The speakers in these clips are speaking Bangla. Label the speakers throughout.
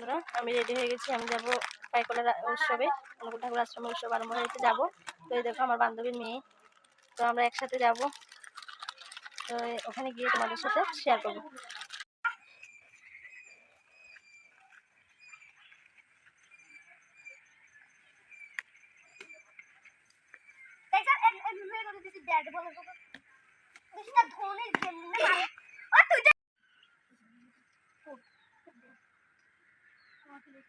Speaker 1: বন্ধুরা, আমি রেডি হয়ে গেছি। আমি যাব পাইকলা উৎসবে অনুকূল ঠাকুর আশ্রম উৎসব আরম্ভ হয়েছে যাব। তো এই দেখো আমার বান্ধবীর মেয়ে। তো আমরা একসাথে যাব। তো ওখানে গিয়ে তোমাদের সাথে শেয়ার করব।
Speaker 2: যে আমরা ಹಾಕಬೇಕು?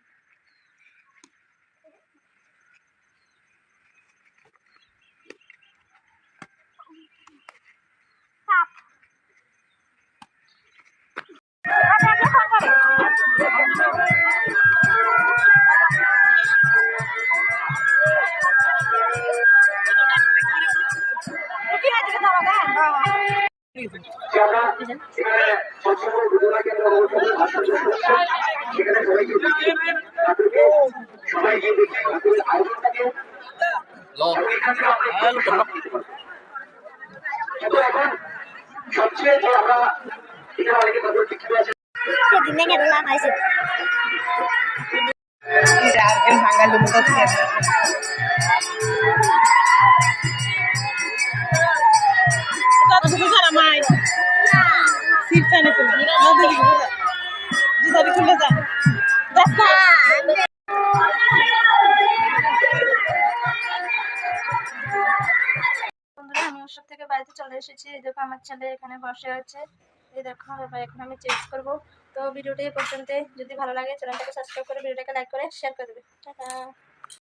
Speaker 2: এখানে সবসময় ঘটনা কেন্দ্র সেখানে সবাইকে ঠাকুরকে থেকে
Speaker 1: বাড়িতে চলে এসেছি। এই দেখো আমার ছেলে এখানে আছে। এই দেখো এখন আমি চেঞ্জ করব। তো ভিডিওটি পর্যন্ত যদি ভালো লাগে চ্যানেলটাকে সাবস্ক্রাইব করে ভিডিওটাকে লাইক করে শেয়ার করে দেবে।